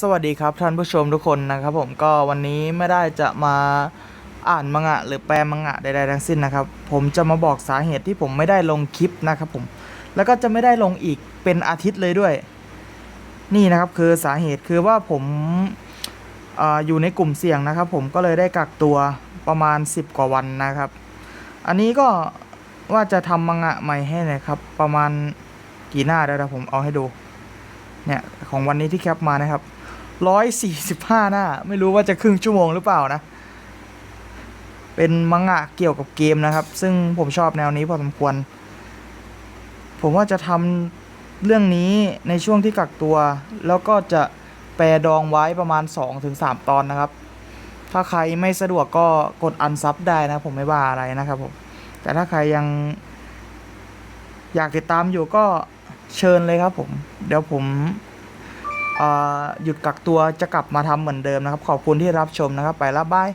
สวัสดีครับท่านผู้ชมทุกคนนะครับผมก็วันนี้ไม่ได้จะมาอ่านมังงะหรือแปลมังงะใดๆทั้งสิ้นนะครับ ผมจะมาบอกสาเหตุที่ผมไม่ได้ลงคลิปนะครับผมแล้วก็จะไม่ได้ลงอีกเป็นอาทิตย์เลยด้วย นี่นะครับคือสาเหตุคือว่าผมออยู่ในกลุ่มเสี่ยงนะครับ ผมก็เลยได้กักตัวประมาณ 10 กว่าวันนะครับ อันนี้ก็ว่าจะทำมังงะใหม่ให้นะครับ ประมาณกี่หน้าแล้วนะผมเอาให้ดู เนี่ยของวันนี้ที่แคปมานะครับร้อยสี่สิบห้าหน้า ไม่รู้ว่าจะครึ่งชั่วโมงหรือเปล่านะ เป็นมังงะเกี่ยวกับเกมนะครับ ซึ่งผมชอบแนวนี้พอสมควร ผมว่าจะทำเรื่องนี้ในช่วงที่กักตัว แล้วก็จะแปรดองไว้ประมาณ 2-3 ตอนนะครับ ถ้าใครไม่สะดวกก็กดอันซับได้นะ ผมไม่ว่าอะไรนะครับผม แต่ถ้าใครยังอยากติดตามอยู่ก็ เชิญเลยครับผมเดี๋ยวผมหยุดกักตัวจะกลับมาทำเหมือนเดิมนะครับ ขอบคุณที่รับชมนะครับ ไปละบาย